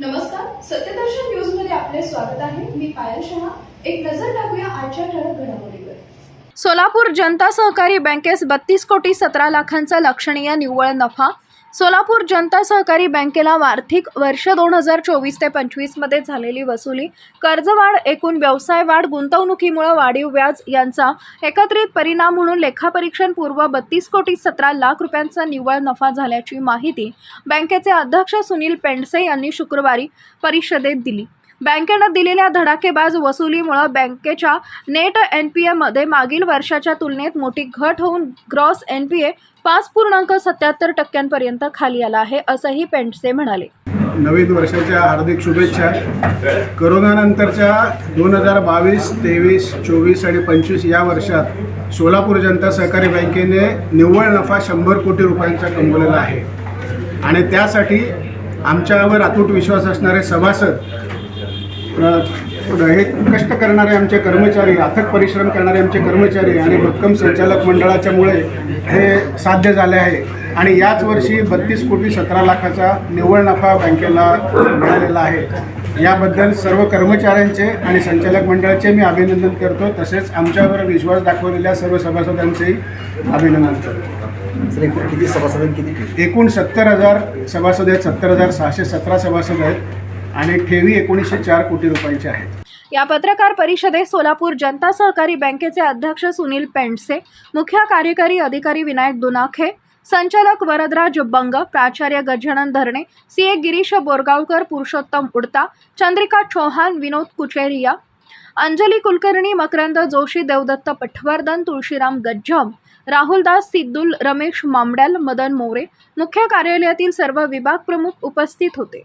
नमस्कार सत्यदर्शन न्यूजमध्ये आपले स्वागत आहे. मी पायल शहा. एक नजर टाकूया आजच्या ठळक घडामोडीवर. सोलापूर जनता सहकारी बँकेस बत्तीस कोटी सतरा लाखांचा लक्षणीय निव्वळ नफा सोलापूर जनता सहकारी बँकेला आर्थिक वर्ष दोन हजार चोवीस ते पंचवीसमध्ये झालेली वसुली कर्जवाढ एकूण व्यवसाय वाढ गुंतवणुकीमुळे वाढीव व्याज यांचा एकत्रित परिणाम म्हणून लेखापरीक्षण पूर्व बत्तीस कोटी सतरा लाख रुपयांचा निव्वळ नफा झाल्याची माहिती बँकेचे अध्यक्ष सुनील पेंडसे यांनी शुक्रवारी परिषदेत दिली. बँकेनं दिलेल्या धडाकेबाज वसुलीमुळे बँकेच्या नेट एन पी एमध्ये मागील वर्षाच्या तुलनेत मोठी घट होऊन ग्रॉस एन पी ए पाच पूर्णांक सत्याहत्तर टक्क्यांपर्यंत खाली आला आहे असंही पेंटसे म्हणाले. नवीन वर्षाच्या हार्दिक शुभेच्छा. करोनानंतरच्या दोन हजार बावीस तेवीस चोवीस आणि पंचवीस या वर्षात सोलापूर जनता सहकारी बँकेने निव्वळ नफा शंभर कोटी रुपयांचा कमवलेला आहे. आणि त्यासाठी आमच्यावर अतूट विश्वास असणारे सभासद हे कष्ट करणारे आमचे कर्मचारी अथक परिश्रम करणारे आमचे कर्मचारी आणि भक्कम संचालक मंडळाच्यामुळे हे साध्य झाले आहे. आणि याच वर्षी बत्तीस कोटी सतरा लाखाचा निव्वळ नफा बँकेला मिळालेला आहे. याबद्दल सर्व कर्मचाऱ्यांचे आणि संचालक मंडळाचे मी अभिनंदन करतो. तसेच आमच्यावर विश्वास दाखवलेल्या सर्व सभासदांचेही अभिनंदन करतो. किती सभासद किती? एकूण सत्तर हजार सभासद आहेत सत्तर हजार सहाशे सतरा सभासद आहेत. आणि ठेवी एकोणीसशे चार कोटी रुपयांच्या आहेत या पत्रकार परिषदेत सोलापूर जनता सहकारी बँकेचे अध्यक्ष सुनील पेंडसे मुख्य कार्यकारी अधिकारी विनायक दुनाखे संचालक वरदराज बंग प्राचार्य गजानन धरणे सीए गिरीश बोरगावकर पुरुषोत्तम उडता चंद्रिका चौहान विनोद कुचेरिया अंजली कुलकर्णी मकरंद जोशी देवदत्त पटवर्धन तुळशीराम गज्जम राहुलदास सिद्दुल रमेश मामड्याल मदन मोरे मुख्य कार्यालयातील सर्व विभाग प्रमुख उपस्थित होते.